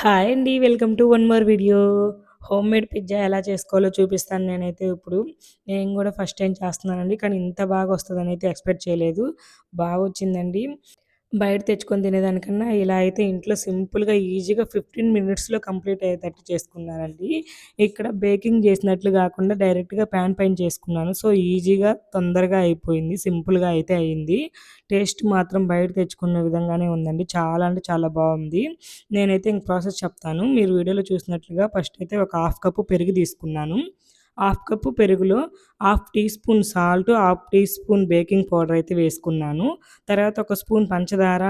Hi అండి. Welcome to one more video. Home made pizza ఎలా చేసుకోవాలో చూపిస్తాను నేనైతే ఇప్పుడు. నేను కూడా ఫస్ట్ టైం చేస్తున్నానండి. కానీ ఇంత బాగా వస్తుందని అయితే ఎక్స్‌పెక్ట్ చేయలేదు. బాగా వచ్చిందండి బయట తెచ్చుకొని తినేదానికన్నా ఇలా అయితే ఇంట్లో సింపుల్‌గా, ఈజీగా 15 మినిట్స్‌లో కంప్లీట్ అయ్యేటట్టు చేసుకున్నానండి. ఇక్కడ బేకింగ్ చేసినట్లు కాకుండా డైరెక్ట్‌గా ప్యాన్ పైన చేసుకున్నాను. సో, ఈజీగా తొందరగా అయిపోయింది. సింపుల్‌గా అయితే అయింది. టేస్ట్ మాత్రం బయట తెచ్చుకున్న విధంగానే ఉందండి. చాలా అంటే చాలా బాగుంది నేనైతే ఇంక ప్రాసెస్ చెప్తాను. మీరు వీడియోలో చూసినట్లుగా ఫస్ట్ అయితే ఒక హాఫ్ కప్పు పెరుగు తీసుకున్నాను. హాఫ్ కప్పు పెరుగులో half tea spoon salt, half tea spoon baking powder అయితే వేసుకున్నాను. తర్వాత ఒక స్పూన్ పంచదార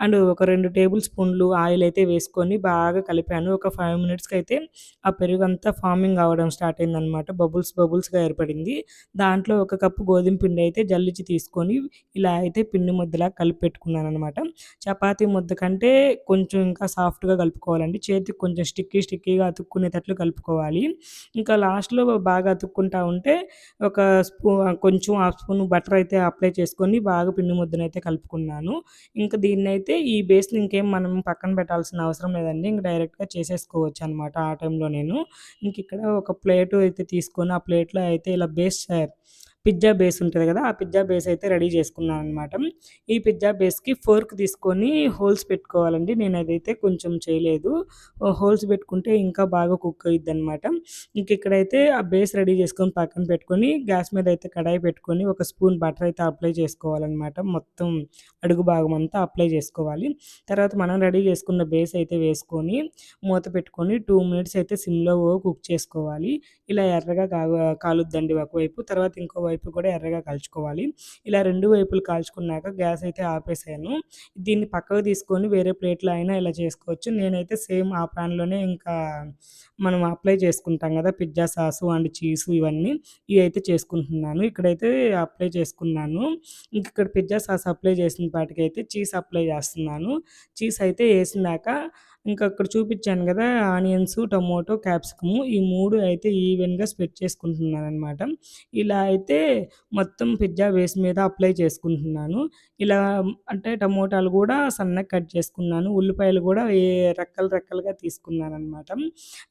అండ్ ఒక రెండు టేబుల్ స్పూన్లు ఆయిల్ అయితే వేసుకొని బాగా కలిపాను. ఒక ఫైవ్ మినిట్స్కి అయితే ఆ పెరుగు అంతా ఫార్మింగ్ అవ్వడం స్టార్ట్ అయిందనమాట. బబుల్స్ బబుల్స్‌గా ఏర్పడింది. దాంట్లో ఒక కప్పు గోధుమ పిండి అయితే జల్లిచి తీసుకొని ఇలా అయితే పిండి ముద్దలా కలిపి పెట్టుకున్నాను అనమాట చపాతీ ముద్ద కంటే కొంచెం ఇంకా సాఫ్ట్‌గా కలుపుకోవాలండి. చేతికి కొంచెం స్టిక్కీ స్టిక్కీగా అతుక్కునేటట్లు కలుపుకోవాలి. ఇంకా లాస్ట్‌లో బాగా అతుక్కుంటా ఉంటే ఒక స్పూ కొంచెం హాఫ్ స్పూన్ బటర్ అయితే అప్లై చేసుకొని బాగా పిండి ముద్దనైతే కలుపుకున్నాను. ఇంకా దీన్నైతే ఈ బేస్‌ని ఇంకేం మనం పక్కన పెట్టాల్సిన అవసరం లేదండి. ఇంక డైరెక్ట్‌గా చేసేసుకోవచ్చనమాట ఆ టైంలో నేను. ఇంకిక్కడ ఒక ప్లేటు అయితే తీసుకొని ఆ ప్లేట్‌లో అయితే ఇలా బేస్ పిజ్జా బేస్ ఉంటుంది కదా! ఆ పిజ్జా బేస్ అయితే రెడీ చేసుకున్నాను అనమాట ఈ పిజ్జా బేస్‌కి ఫోర్క్ తీసుకొని హోల్స్ పెట్టుకోవాలండి. నేను అదైతే కొంచెం చేయలేదు. హోల్స్ పెట్టుకుంటే ఇంకా బాగా కుక్ అయిద్దనమాట. ఇంక ఇక్కడైతే ఆ బేస్ రెడీ చేసుకొని పక్కన పెట్టుకొని గ్యాస్ మీద అయితే కడాయి పెట్టుకొని ఒక స్పూన్ బటర్ అయితే అప్లై చేసుకోవాలనమాట. మొత్తం అడుగు భాగం అంతా అప్లై చేసుకోవాలి. తర్వాత మనం రెడీ చేసుకున్న బేస్ అయితే వేసుకొని మూత పెట్టుకొని టూ మినిట్స్ అయితే సిమ్‌లో కుక్ చేసుకోవాలి. ఇలా ఎర్రగా కాగ కాలుద్దండి ఒకవైపు. తర్వాత ఇంకో వైపు కూడా ఎర్రగా కాల్చుకోవాలి. ఇలా రెండు వైపులు కాల్చుకున్నాక గ్యాస్ అయితే ఆపేసాను. దీన్ని పక్కకు తీసుకొని వేరే ప్లేట్‌లో అయినా ఇలా చేసుకోవచ్చు. నేనైతే సేమ్ ఆ ప్యాన్లోనే ఇంకా మనం అప్లై చేసుకుంటాం కదా! పిజ్జా సాసు అండ్ చీజ్ ఇవన్నీ ఇవి అయితే చేసుకుంటున్నాను. ఇక్కడైతే అప్లై చేసుకున్నాను. ఇంక ఇక్కడ పిజ్జా సాస్ అప్లై చేసిన పాటికైతే చీజ్ అప్లై చేస్తున్నాను. చీజ్ అయితే వేసినాక ఇంకా అక్కడ చూపించాను కదా! ఆనియన్స్, టమోటో, క్యాప్సికము ఈ మూడు అయితే ఈవెన్‌గా స్ప్రెడ్ చేసుకుంటున్నాననమాట. ఇలా అయితే మొత్తం పిజ్జా బేస్ మీద అప్లై చేసుకుంటున్నాను. ఇలా అంటే టమోటాలు కూడా సన్నగా కట్ చేసుకున్నాను. ఉల్లిపాయలు కూడా ఏ రెక్కలు రెక్కలుగా తీసుకున్నాననమాట.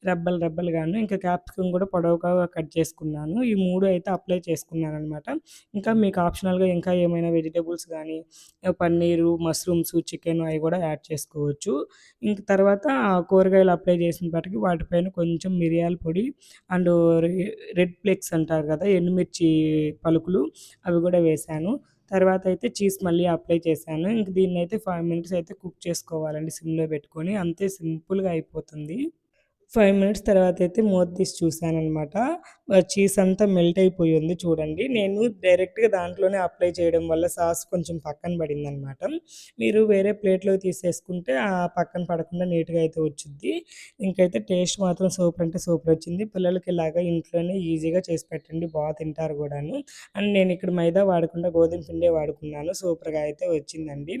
రెబ్బలు రెబ్బలుగాను. ఇంకా క్యాప్సికమ్ కూడా పొడవుగా కట్ చేసుకున్నాను. ఈ మూడు అయితే అప్లై చేసుకున్నాననమాట. ఇంకా మీకు ఆప్షనల్‌గా ఇంకా ఏమైనా వెజిటేబుల్స్ కానీ పన్నీరు, మష్రూమ్స్, చికెన్ అవి కూడా యాడ్ చేసుకోవచ్చు. ఇంక తర్వాత ఆ కూరగాయలు అప్లై చేసిన పాటికి వాటిపైన కొంచెం మిరియాల పొడి అండ్ రెడ్ ఫ్లెక్స్ అంటారు కదా! ఎండుమిర్చి పలుకులు అవి కూడా వేశాను. తర్వాత అయితే చీజ్ మళ్ళీ అప్లై చేశాను. ఇంక దీన్నైతే ఫైవ్ మినిట్స్ అయితే కుక్ చేసుకోవాలండి సిమ్‌లో పెట్టుకొని. అంతే సింపుల్‌గా అయిపోతుంది. ఫైవ్ మినిట్స్ తర్వాత అయితే మూత తీసి చూశానమాట చీజ్ అంతా మెల్ట్ అయిపోయి ఉంది చూడండి. నేను డైరెక్ట్‌గా దాంట్లోనే అప్లై చేయడం వల్ల సాస్ కొంచెం పక్కన పడిందనమాట. మీరు వేరే ప్లేట్లో తీసేసుకుంటే ఆ పక్కన పడకుండా నీట్‌గా అయితే వచ్చుద్ది. ఇంకైతే టేస్ట్ మాత్రం సూపర్ అంటే సూపర్ వచ్చింది. పిల్లలకి ఇలాగా ఇంట్లోనే ఈజీగా చేసి పెట్టండి. బాగా తింటారు కూడాను. అండ్ నేను ఇక్కడ మైదా వాడకుండా గోధుమ పిండే వాడుకున్నాను. సూపర్‌గా అయితే వచ్చిందండి.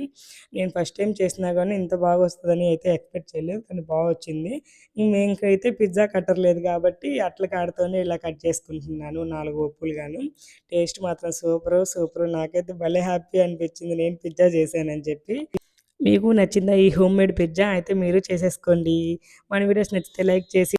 నేను ఫస్ట్ టైం చేసినా కానీ ఇంత బాగా వస్తుందని అయితే ఎక్స్‌పెక్ట్ చేయలేదు. కానీ బాగా వచ్చింది. మేము మేంకైతే పిజ్జా కట్టర్ లేదు కాబట్టి అట్ల కాడతోనే ఇలా కట్ చేసుకుంటున్నాను నాలుగు ఒప్పులుగాను టేస్ట్ మాత్రం సూపర్ సూపర్ నాకైతే భలే హ్యాపీ అనిపించింది నేను పిజ్జా చేశానని చెప్పి. మీకు నచ్చిందా ఈ హోమ్ మేడ్ పిజ్జా? అయితే మీరు చేసేసుకోండి. మన వీడియోస్ నచ్చితే లైక్ చేసి